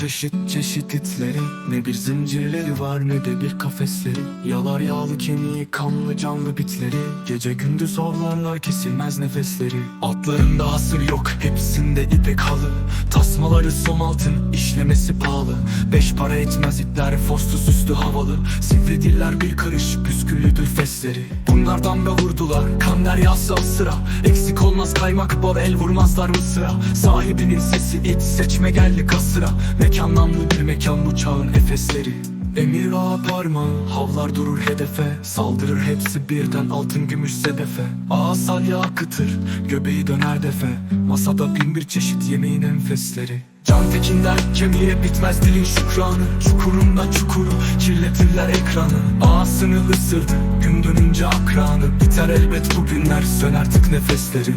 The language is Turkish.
Çeşit çeşit itleri Ne bir zincirleri var ne de bir kafesleri. Yalar yağlı kemiği kanlı canlı bitleri. Gece gündüz avlarlar kesilmez nefesleri. Atlarında hasır yok hepsinde ipek halı. Tasmaları som altın işlemesi pahalı. Beş para etmez ipler foslu süslü havalı. Sivri diller bir karış püsküllüdür fesleri Bunlardan da vurdular. Kan deryası sıra. Eksik olmaz kaymak bal el vurmazlar mı sıra. Sahibinin sesi it seçme geldi kasıra. Mekan namlı bir mekan bu çağın efesleri Emir ağa parmağı havlar durur hedefe. Saldırır hepsi birden altın gümüş sedefe Ağa salya akıtır göbeği döner defe. Masada bin bir çeşit yemeğin enfesleri. Can Tekin'den kemiğe bitmez dilin şükranı. Çukurunda çukuru kirletirler ekranı. Ağasını ısırdı gün dönünce akranı. Biter elbet bu günler söner tık nefesleri